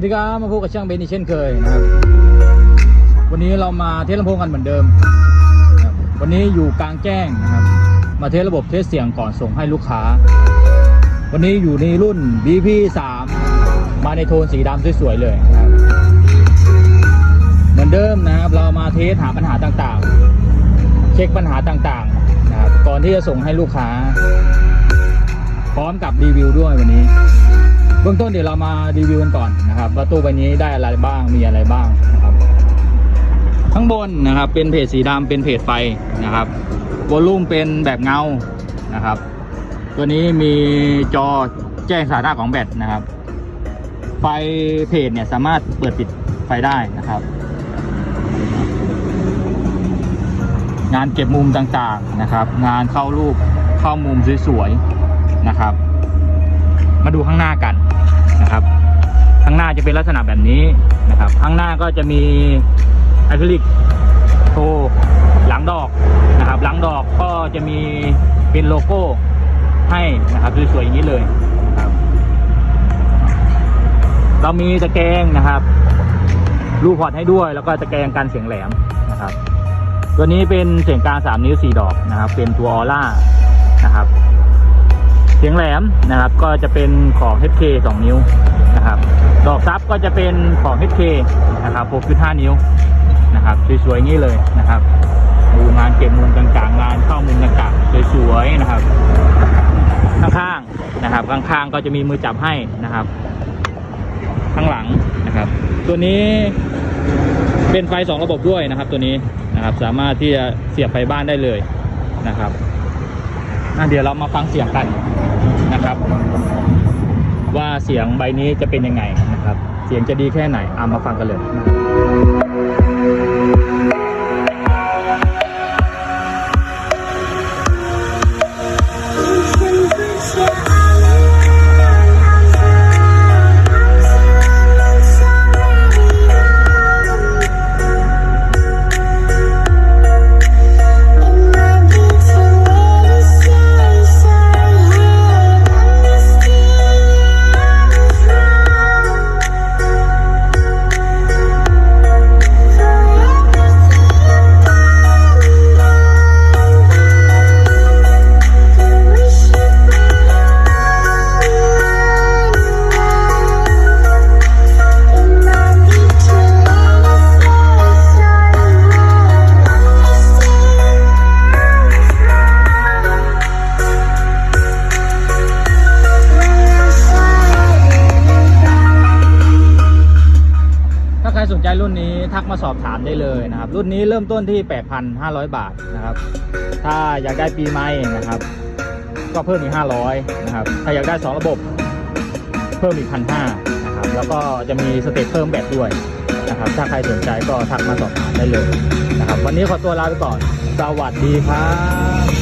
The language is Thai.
สวัสดีครับมาพบกับช่างเบนอีกเช่นเคยนะครับ วันนี้เรามาเทสลำโพงกันเหมือนเดิม วันนี้อยู่กลางแจ้งนะครับ มาเทสระบบเทสเสียงก่อนส่งให้ลูกค้า วันนี้อยู่ในรุ่น BP 3 มาในโทนสีดำสวยๆเลยนะครับเหมือนเดิมนะครับเรามาเทสหาปัญหาต่างๆ เช็คปัญหาต่างๆนะครับก่อนที่จะส่งให้ลูกค้า พร้อมกับรีวิวด้วยวันนี้ เบื้องต้นเดี๋ยวเรามารีวิวกันก่อนนะครับว่าตู้ใบนี้ได้อะไรบ้างมีอะไรบ้างนะครับ ข้างบนนะครับเป็นเพจสีดำเป็นเพจไฟนะครับวอลลุ่มเป็นแบบเงานะครับ ตัวนี้มีจอแจ้งสถานะของแบตนะครับ ไฟเพจเนี่ยสามารถเปิดปิดไฟได้นะครับ งานเก็บมุมต่างๆนะครับ งานเข้ารูปเข้ามุมสวยๆนะครับ มาดูข้างหน้ากัน นะครับ ข้างหน้าจะเป็นลักษณะแบบนี้นะครับ ข้างหน้าก็จะมีอะคริลิกโชว์หลังดอกนะครับ หลังดอกก็จะมีเป็นโลโก้ให้นะครับสวยๆอย่างนี้เลยครับเรามีตะแกรงนะครับรูพอร์ตให้ด้วย แล้วก็ตะแกรงกันเสียงแหลมนะครับ ตัวนี้เป็นเสียงกลาง3นิ้ว4ดอกนะครับ เป็นตัวออร่านะครับ เสียงแหลมนะครับก็จะเป็นของ HK 2 นิ้วนะครับดอกซับก็จะเป็นของ HK นะครับ6.5 นิ้วนะครับสวยๆงนี้เลยนะครับดูงานเก็บมุมต่างๆงานเข้ามุมต่างๆสวยๆนะครับ ข้างๆนะครับข้างๆก็จะมีมือจับให้นะครับ ข้างหลังนะครับ ตัวนี้เป็นไฟ2ระบบด้วยนะครับ ตัวนี้นะครับสามารถที่จะเสียบไฟบ้านได้เลยนะครับเดี๋ยวเรามาฟังเสียงกัน นะครับ ว่าเสียงใบนี้จะเป็นยังไงนะครับ เสียงจะดีแค่ไหนเอามาฟังกันเลย สนใจรุ่นนี้ทักมาสอบถามได้เลยนะครับ รุ่นนี้เริ่มต้นที่ 8,500 บาทนะครับ ถ้าอยากได้ปีใหม่นะครับ ก็เพิ่มอีก 500นะครับ ถ้าอยากได้ 2 ระบบ เพิ่มอีก 1,500นะครับ แล้วก็จะมีสเต็ปเพิ่มแบตด้วยนะครับ ถ้าใครสนใจก็ทักมาสอบถามได้เลยนะครับ วันนี้ขอตัวลาไปก่อน สวัสดีครับ